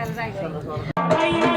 जाऊ द्या काकड्याला जायचं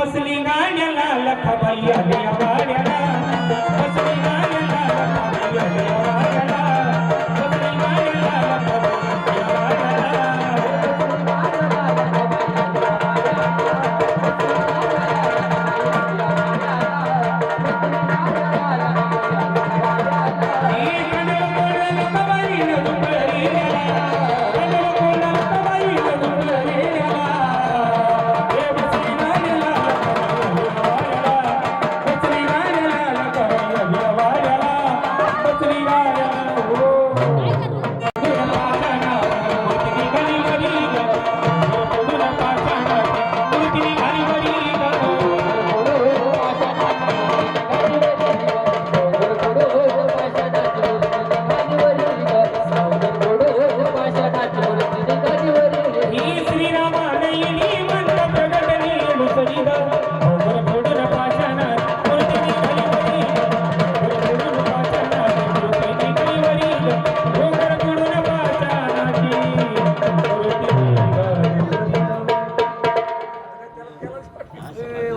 बसली गाण्याला लखाबाई आली या 什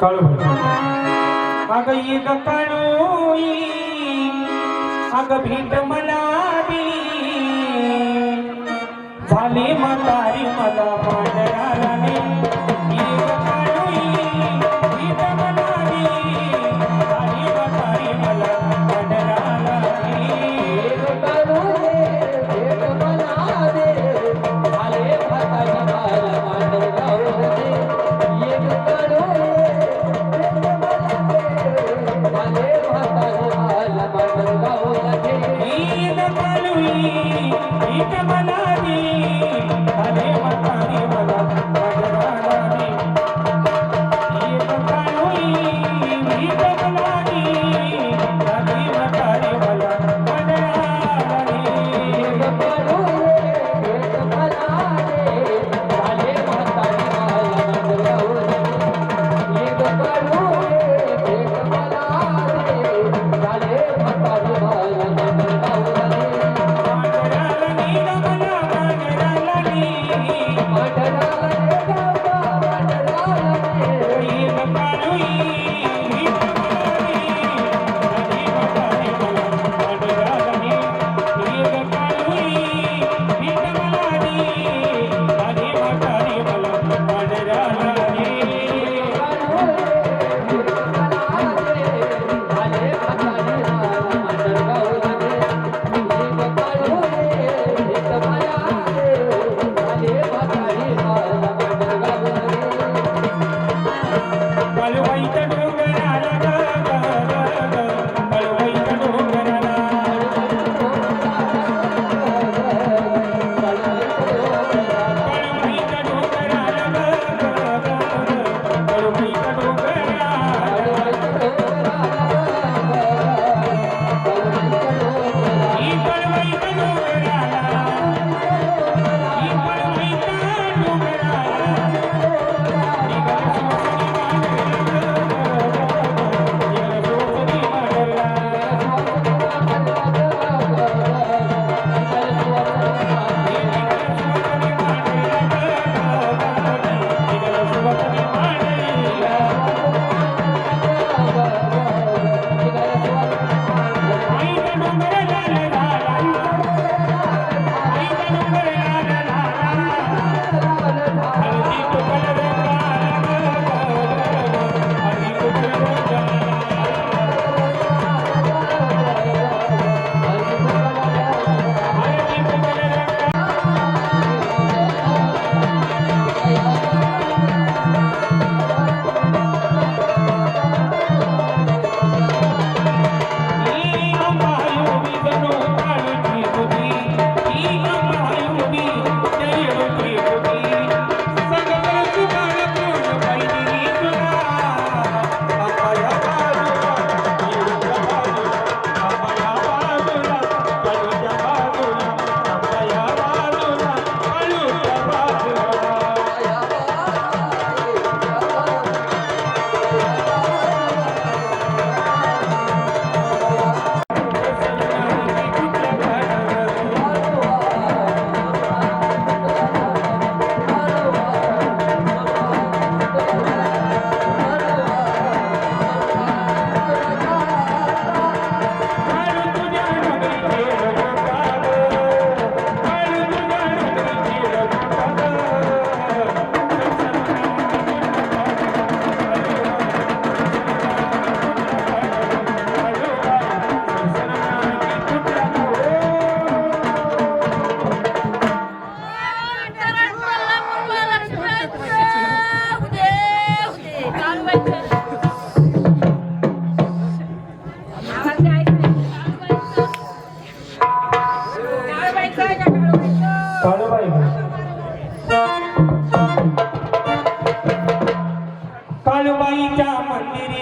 कळवळ अग येग कणोई अग भीट मला झाले म्हातारी मला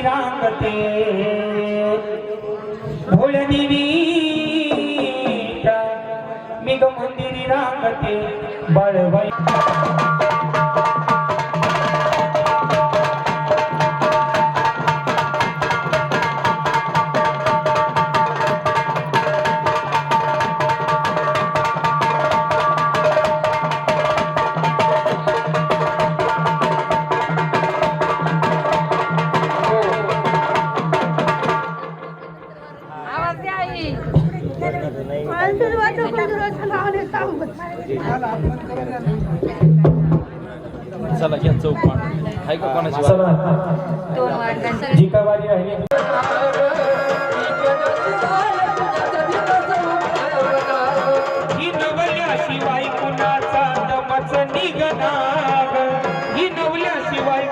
रांगते. भोळदेवी मी मंदिरी रांगते. बळबाई ही नवल्याशिवाय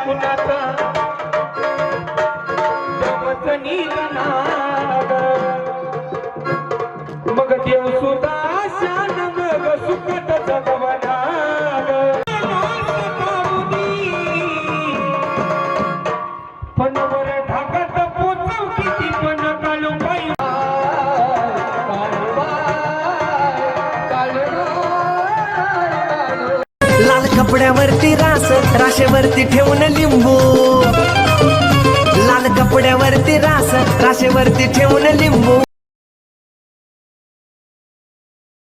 कुणाचा दमच निघणार? मग देव सुद्धा शान मग सुखत जगवणार राशेवरती ठेवून लिंबू. लाल कपड्यावरती रास राशेवरती ठेवून लिंबू.